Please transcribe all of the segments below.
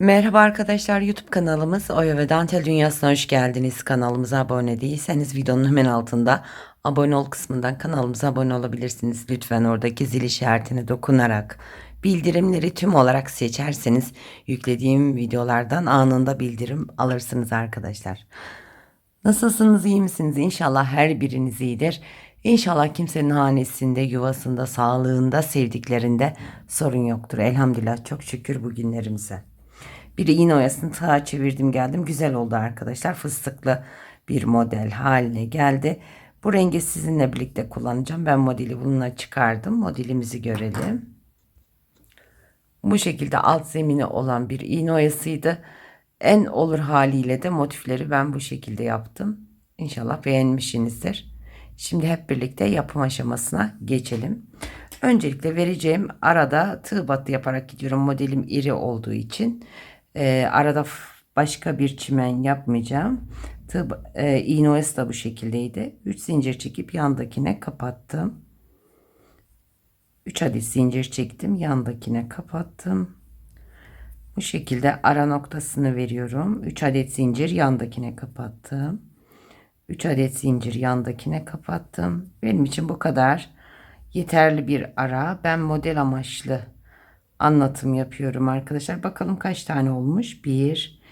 Merhaba arkadaşlar YouTube kanalımız Oya ve Dantel Dünyası'na hoş geldiniz. Kanalımıza abone değilseniz videonun hemen altında abone ol kısmından kanalımıza abone olabilirsiniz. Lütfen oradaki zil işaretine dokunarak bildirimleri tüm olarak seçerseniz yüklediğim videolardan anında bildirim alırsınız arkadaşlar. Nasılsınız iyi misiniz? İnşallah her biriniz iyidir. İnşallah kimsenin hanesinde, yuvasında, sağlığında, sevdiklerinde sorun yoktur. Elhamdülillah çok şükür bugünlerimize. Bir iğne oyasını sağa çevirdim geldim. Güzel oldu arkadaşlar. Fıstıklı bir model haline geldi. Bu rengi sizinle birlikte kullanacağım. Ben modeli bununla çıkardım. Modelimizi görelim. Bu şekilde alt zemini olan bir iğne oyasıydı. En olur haliyle de motifleri ben bu şekilde yaptım. İnşallah beğenmişsinizdir. Şimdi hep birlikte yapım aşamasına geçelim. Öncelikle vereceğim arada tığ battı yaparak gidiyorum. Modelim iri olduğu için. Ee, arada başka bir çimen yapmayacağım. Tığ, e, iğne oyası da bu şekildeydi. 3 zincir çekip yandakine kapattım. 3 adet zincir çektim. Yandakine kapattım. Bu şekilde ara noktasını veriyorum. 3 adet zincir yandakine kapattım. 3 adet zincir yandakine kapattım. Benim için bu kadar yeterli bir ara. Ben model amaçlı anlatım yapıyorum arkadaşlar. Bakalım kaç tane olmuş? 1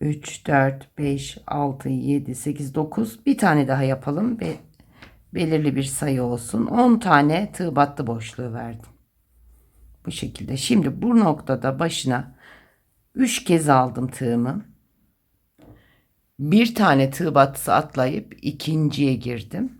3 4 5 6 7 8 9 bir tane daha yapalım ve belirli bir sayı olsun. 10 tane tığ battı boşluğu verdim. Bu şekilde. Şimdi bu noktada başına 3 kez aldım tığımı. Bir tane tığ battısı atlayıp ikinciye girdim.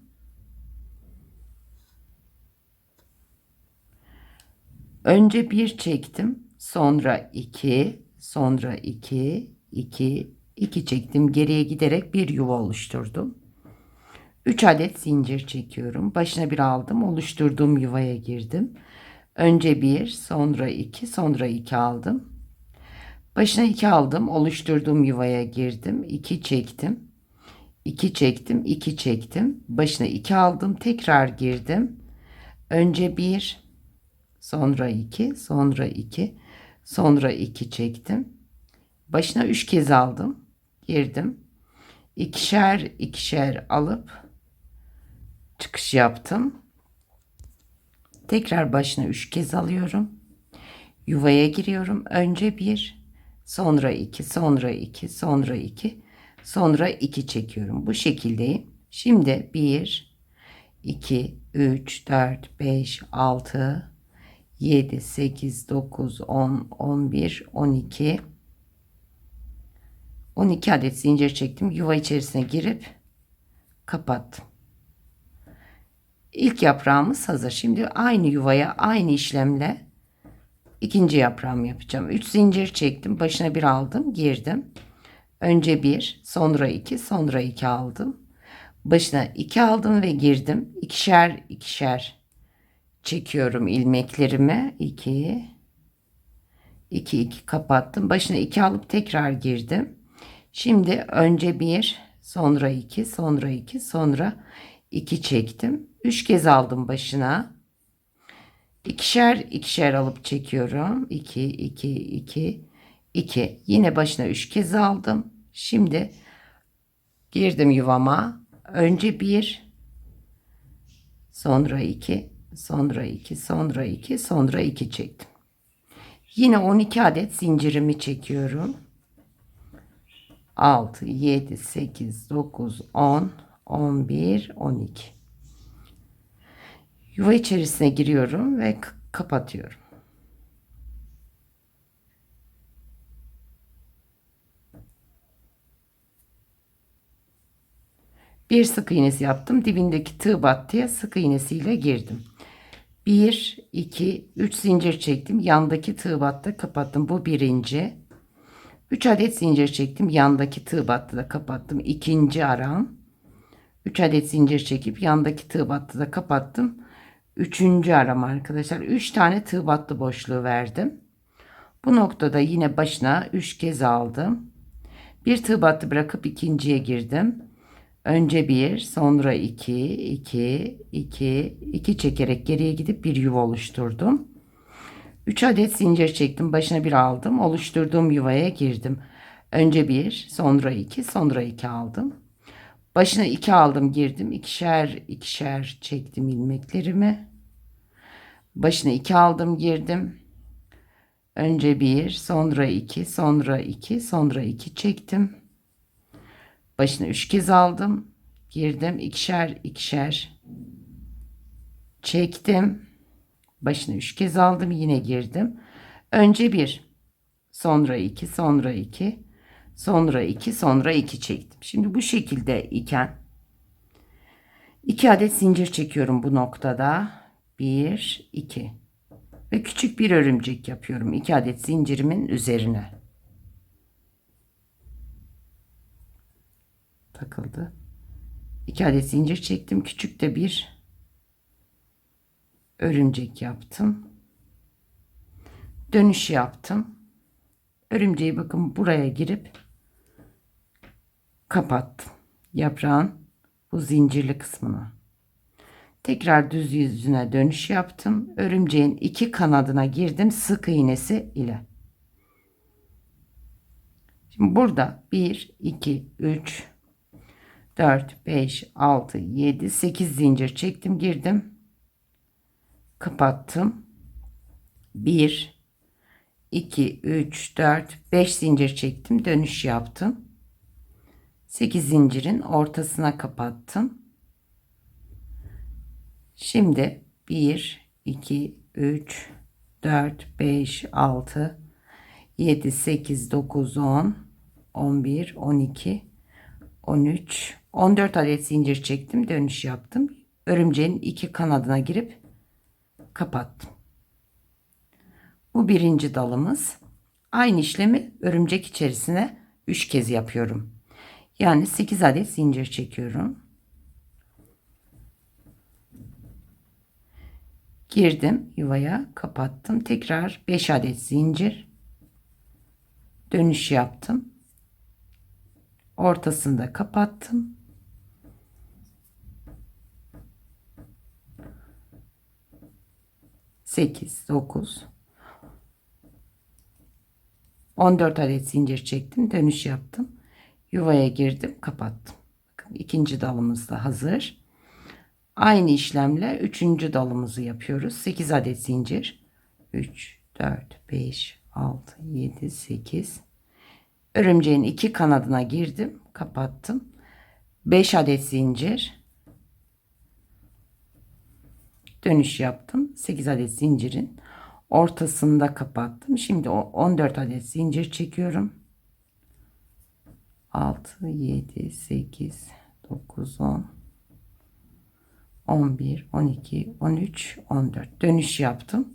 Önce bir çektim. Sonra iki, sonra iki, iki, iki çektim. Geriye giderek bir yuva oluşturdum. 3 adet zincir çekiyorum. Başına bir aldım. Oluşturduğum yuvaya girdim. Önce bir, sonra iki, sonra iki aldım. Başına iki aldım. Oluşturduğum yuvaya girdim. 2 çektim. 2 çektim. 2 çektim. Başına iki aldım. Tekrar girdim. Önce bir, sonra iki, sonra iki, sonra iki çektim. Başına üç kez aldım. Girdim. İkişer ikişer alıp çıkış yaptım. Tekrar başına üç kez alıyorum. Yuvaya giriyorum. Önce bir, sonra iki, sonra iki, sonra iki, sonra iki çekiyorum. Bu şekildeyim. Şimdi bir, iki, üç, dört, beş, altı, 7, 8, 9, 10, 11, 12, 12 adet zincir çektim. Yuva içerisine girip kapattım. İlk yaprağımız hazır. Şimdi aynı yuvaya aynı işlemle ikinci yaprağımı yapacağım. 3 zincir çektim. Başına bir aldım. Girdim. Önce bir, sonra iki, sonra iki aldım. Başına iki aldım ve girdim. İkişer ikişer çekiyorum ilmeklerimi. 2 2 2 kapattım. Başına 2 alıp tekrar girdim. Şimdi önce 1, sonra 2, sonra 2, sonra 2 çektim. 3 kez aldım başına. İkişer ikişer alıp çekiyorum. 2 2 2 2. Yine başına 3 kez aldım. Şimdi girdim yuvama. Önce 1 sonra 2 sonra 2 sonra 2 sonra 2 çektim. Yine 12 adet zincirimi çekiyorum. 6 7 8 9 10 11 12 Yuva içerisine giriyorum ve kapatıyorum. Bir sık iğnesi yaptım. Dibindeki tığ battıya sık iğnesiyle girdim. 1, 2, 3 zincir çektim. Yandaki tığ battı kapattım. Bu birinci. 3 adet zincir çektim. Yandaki tığ battı da kapattım. İkinci aram. 3 adet zincir çekip yandaki tığ battı da kapattım. Üçüncü aram arkadaşlar. 3 tane tığ battı boşluğu verdim. Bu noktada yine başına 3 kez aldım. Bir tığ battı bırakıp ikinciye girdim. Önce bir, sonra iki, iki, iki, iki çekerek geriye gidip bir yuva oluşturdum. 3 adet zincir çektim. Başına bir aldım. Oluşturduğum yuvaya girdim. Önce bir, sonra iki, sonra iki aldım. Başına iki aldım, girdim. İkişer, ikişer çektim ilmeklerimi. Başına iki aldım, girdim. Önce bir, sonra iki, sonra iki, sonra iki çektim. Başına üç kez aldım. Girdim. ikişer, ikişer çektim. Başına üç kez aldım. Yine girdim. Önce bir, sonra iki, sonra iki, sonra iki, sonra iki çektim. Şimdi bu şekilde iken iki adet zincir çekiyorum bu noktada. Bir, iki ve küçük bir örümcek yapıyorum. 2 adet zincirimin üzerine. Takıldı. 2 adet zincir çektim. Küçük de bir örümcek yaptım. Dönüş yaptım. Örümceği bakın buraya girip kapattım. Yaprağın bu zincirli kısmını. Tekrar düz yüzüne dönüş yaptım. Örümceğin iki kanadına girdim sık iğnesi ile. Şimdi burada 1, 2, 3, 4, 5, 6, 7, 8 zincir çektim girdim. Kapattım. 1, 2, 3, 4, 5 zincir çektim. Dönüş yaptım. 8 zincirin ortasına kapattım. Şimdi 1, 2, 3, 4, 5, 6, 7, 8, 9, 10, 11, 12, 13, 14 adet zincir çektim. Dönüş yaptım. Örümceğin iki kanadına girip kapattım. Bu birinci dalımız. Aynı işlemi örümcek içerisine 3 kez yapıyorum. Yani 8 adet zincir çekiyorum. girdim yuvaya kapattım tekrar 5 adet zincir dönüş yaptım ortasında kapattım sekiz dokuz on dört adet zincir çektim dönüş yaptım yuvaya girdim kapattım Bakın, ikinci dalımız da hazır Aynı işlemle üçüncü dalımızı yapıyoruz. 8 adet zincir. 3, 4, 5, 6, 7, 8. Örümceğin iki kanadına girdim. Kapattım. 5 adet zincir. Dönüş yaptım. 8 adet zincirin ortasında kapattım. Şimdi 14 adet zincir çekiyorum. 6, 7, 8, 9, 10, 11, 12, 13, 14 dönüş yaptım.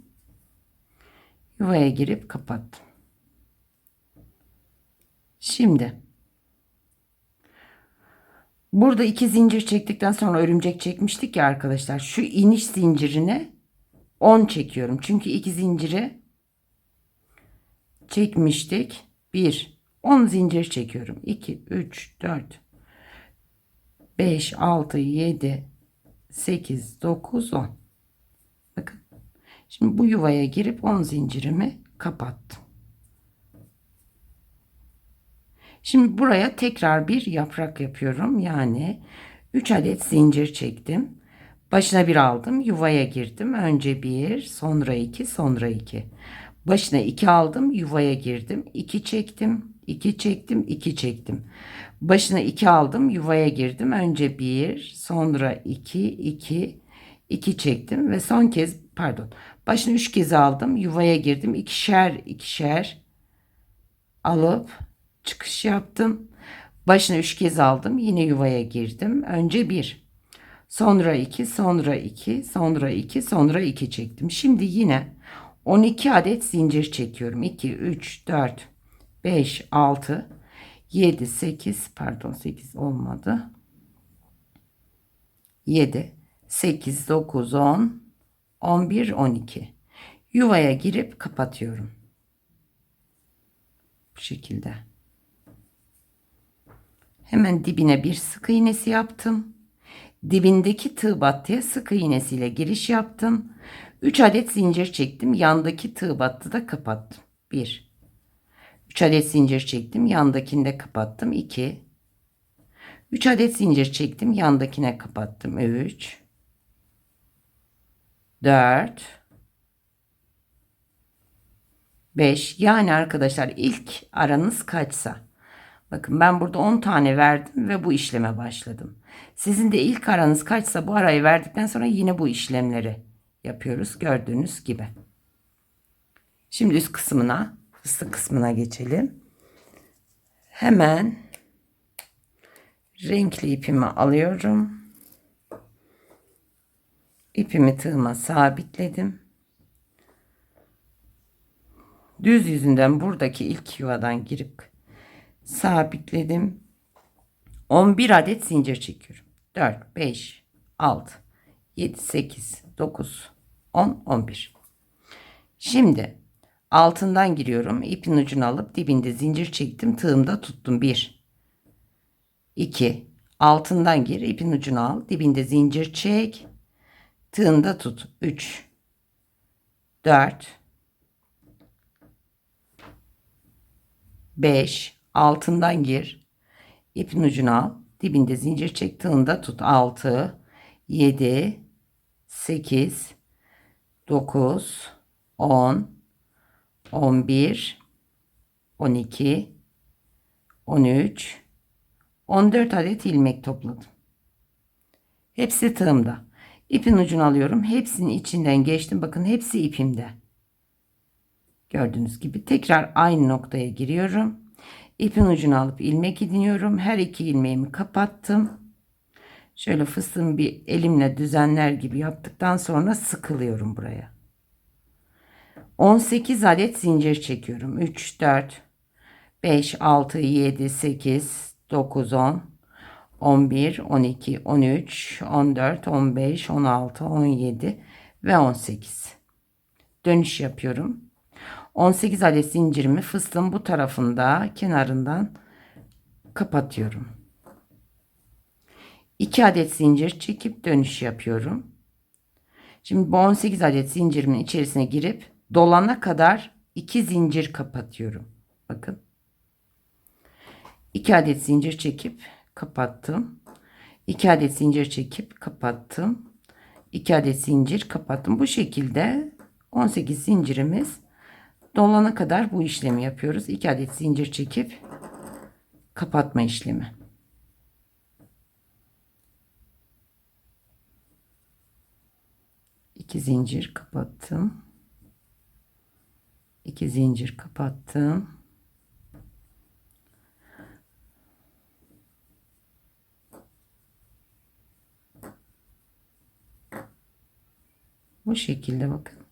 Yuvaya girip kapattım. Şimdi burada iki zincir çektikten sonra örümcek çekmiştik ya arkadaşlar. Şu iniş zincirine 10 çekiyorum. Çünkü iki zinciri çekmiştik. 1 10 zincir çekiyorum. 2 3 4 5 6 7 8, 9, 10. Bakın. Şimdi bu yuvaya girip 10 zincirimi kapattım. Şimdi buraya tekrar bir yaprak yapıyorum. Yani 3 adet zincir çektim. Başına bir aldım. Yuvaya girdim. Önce bir, sonra iki, sonra iki. Başına iki aldım. Yuvaya girdim. 2 çektim. 2 çektim. 2 çektim. Başına 2 aldım. Yuvaya girdim. Önce 1, sonra 2, 2, 2 çektim ve son kez pardon. Başına 3 kez aldım. Yuvaya girdim. ikişer ikişer alıp çıkış yaptım. Başına 3 kez aldım. Yine yuvaya girdim. Önce 1, sonra 2, sonra 2, sonra 2, sonra 2 çektim. Şimdi yine 12 adet zincir çekiyorum. 2, 3, 4, 5, 6, 7, 8 pardon 8 olmadı. 7, 8, 9, 10, 11, 12. Yuvaya girip kapatıyorum. Bu şekilde. Hemen dibine bir sık iğnesi yaptım. Dibindeki tığ battıya sık iğnesiyle giriş yaptım. 3 adet zincir çektim. Yandaki tığ battıda kapattım. 1 3 adet zincir çektim. Yandakini de kapattım. 2 3 adet zincir çektim. Yandakine kapattım. 3 4 5 yani arkadaşlar ilk aranız kaçsa bakın ben burada 10 tane verdim ve bu işleme başladım. Sizin de ilk aranız kaçsa bu arayı verdikten sonra yine bu işlemleri yapıyoruz gördüğünüz gibi. Şimdi üst kısmına fıstık kısmına geçelim. Hemen renkli ipimi alıyorum. İpimi tığıma sabitledim. Düz yüzünden buradaki ilk yuvadan girip sabitledim. 11 adet zincir çekiyorum. 4, 5, 6, 7, 8, 9, 10, 11. Şimdi altından giriyorum. İpin ucunu alıp dibinde zincir çektim. Tığımda tuttum. 1, 2, altından gir. ipin ucunu al. Dibinde zincir çek. Tığında tut. 3, 4, 5 altından gir. ipin ucunu al. Dibinde zincir çek tığında tut. 6 7 8 9 10 11 12 13 14 adet ilmek topladım. Hepsi tığımda. İpin ucunu alıyorum. Hepsinin içinden geçtim. Bakın hepsi ipimde. Gördüğünüz gibi tekrar aynı noktaya giriyorum. İpin ucunu alıp ilmek ediniyorum. Her iki ilmeğimi kapattım. Şöyle fıstığımı bir elimle düzenler gibi yaptıktan sonra sıkılıyorum buraya. 18 adet zincir çekiyorum. 3, 4, 5, 6, 7, 8, 9, 10, 11, 12, 13, 14, 15, 16, 17 ve 18. Dönüş yapıyorum. 18 adet zincirimi fıstığın bu tarafında kenarından kapatıyorum. 2 adet zincir çekip dönüş yapıyorum. Şimdi bu 18 adet zincirimin içerisine girip dolana kadar 2 zincir kapatıyorum. Bakın. 2 adet zincir çekip kapattım. 2 adet zincir çekip kapattım. 2 adet zincir kapattım. Bu şekilde 18 zincirimiz dolana kadar bu işlemi yapıyoruz. 2 adet zincir çekip kapatma işlemi. İki zincir kapattım. İki zincir kapattım. Bu şekilde bakın.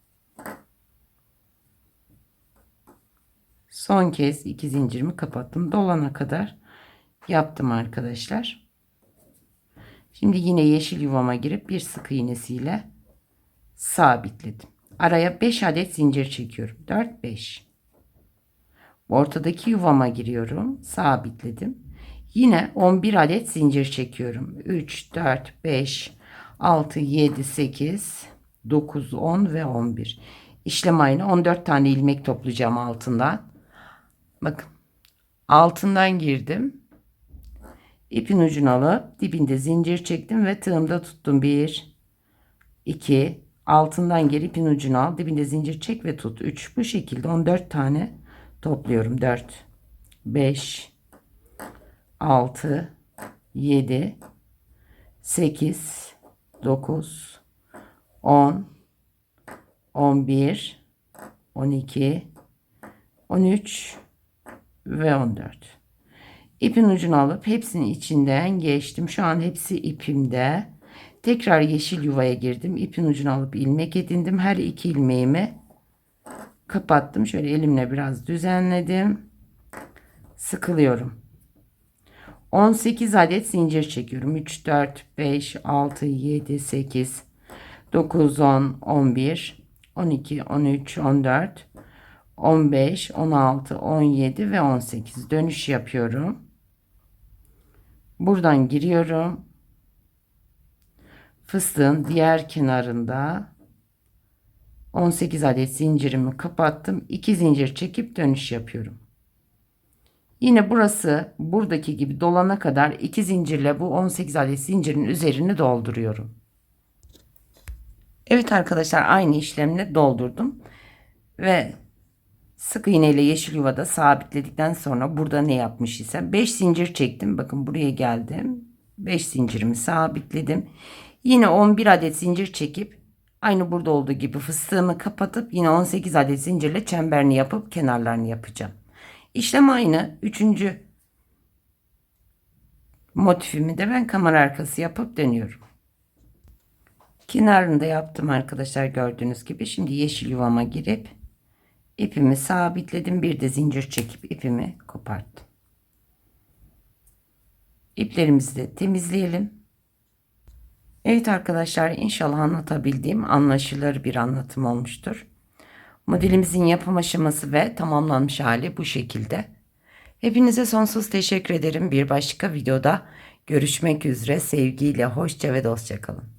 Son kez iki zincirimi kapattım. Dolana kadar yaptım arkadaşlar. Şimdi yine yeşil yuvama girip bir sık iğnesiyle sabitledim. Araya 5 adet zincir çekiyorum. 4 5. Ortadaki yuvama giriyorum. Sabitledim. Yine 11 adet zincir çekiyorum. 3 4 5 6 7 8 9 10 ve 11. İşlem aynı 14 tane ilmek toplayacağım altından. Bakın. Altından girdim. İpin ucunu alıp dibinde zincir çektim ve tığımda tuttum. 1 2 altından geri ipin ucunu al. Dibinde zincir çek ve tut. 3 bu şekilde 14 tane topluyorum. 4 5 6 7 8 9 10 11 12 13 ve 14. İpin ucunu alıp hepsinin içinden geçtim. Şu an hepsi ipimde. Tekrar yeşil yuvaya girdim. İpin ucunu alıp ilmek edindim. Her iki ilmeğimi kapattım. Şöyle elimle biraz düzenledim. Sıkılıyorum. 18 adet zincir çekiyorum. 3, 4, 5, 6, 7, 8, 9, 10, 11, 12, 13, 14, 15, 16, 17 ve 18 dönüş yapıyorum. Buradan giriyorum. fıstığın diğer kenarında 18 adet zincirimi kapattım. 2 zincir çekip dönüş yapıyorum. Yine burası buradaki gibi dolana kadar 2 zincirle bu 18 adet zincirin üzerini dolduruyorum. Evet arkadaşlar aynı işlemle doldurdum. Ve sık iğne ile yeşil yuvada sabitledikten sonra burada ne yapmış ise 5 zincir çektim. Bakın buraya geldim. 5 zincirimi sabitledim. Yine 11 adet zincir çekip aynı burada olduğu gibi fıstığımı kapatıp yine 18 adet zincirle çemberini yapıp kenarlarını yapacağım. İşlem aynı. Üçüncü motifimi de ben kamera arkası yapıp dönüyorum. Kenarını da yaptım arkadaşlar gördüğünüz gibi. Şimdi yeşil yuvama girip ipimi sabitledim. Bir de zincir çekip ipimi koparttım. İplerimizi de temizleyelim. Evet arkadaşlar inşallah anlatabildiğim anlaşılır bir anlatım olmuştur. Modelimizin yapım aşaması ve tamamlanmış hali bu şekilde. Hepinize sonsuz teşekkür ederim. Bir başka videoda görüşmek üzere. Sevgiyle, hoşça ve dostça kalın.